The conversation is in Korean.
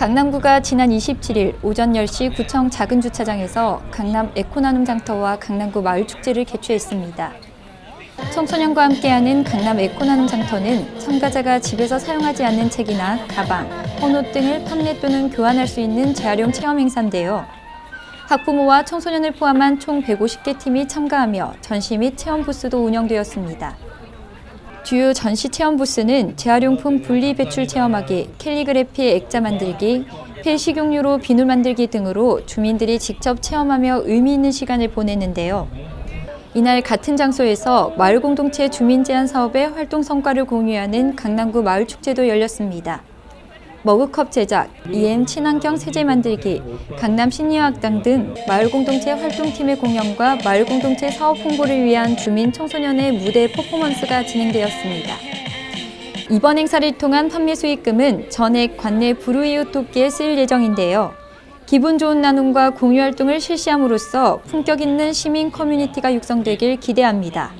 강남구가 지난 27일 오전 10시 구청 작은 주차장에서 강남 에코나눔 장터와 강남구 마을축제를 개최했습니다. 청소년과 함께하는 강남 에코나눔 장터는 참가자가 집에서 사용하지 않는 책이나 가방, 헌옷 등을 판매 또는 교환할 수 있는 재활용 체험 행사인데요. 학부모와 청소년을 포함한 총 150개 팀이 참가하며 전시 및 체험 부스도 운영되었습니다. 주요 전시 체험 부스는 재활용품 분리 배출 체험하기, 캘리그래피 액자 만들기, 폐식용유로 비누 만들기 등으로 주민들이 직접 체험하며 의미 있는 시간을 보냈는데요. 이날 같은 장소에서 마을 공동체 주민 제안 사업의 활동 성과를 공유하는 강남구 마을 축제도 열렸습니다. 머그컵 제작, EM 친환경 세제 만들기, 강남 시니어학당 등 마을 공동체 활동팀의 공연과 마을 공동체 사업 홍보를 위한 주민 청소년의 무대 퍼포먼스가 진행되었습니다. 이번 행사를 통한 판매 수익금은 전액 관내 불우이웃 돕기에 쓰일 예정인데요. 기분 좋은 나눔과 공유 활동을 실시함으로써 품격 있는 시민 커뮤니티가 육성되길 기대합니다.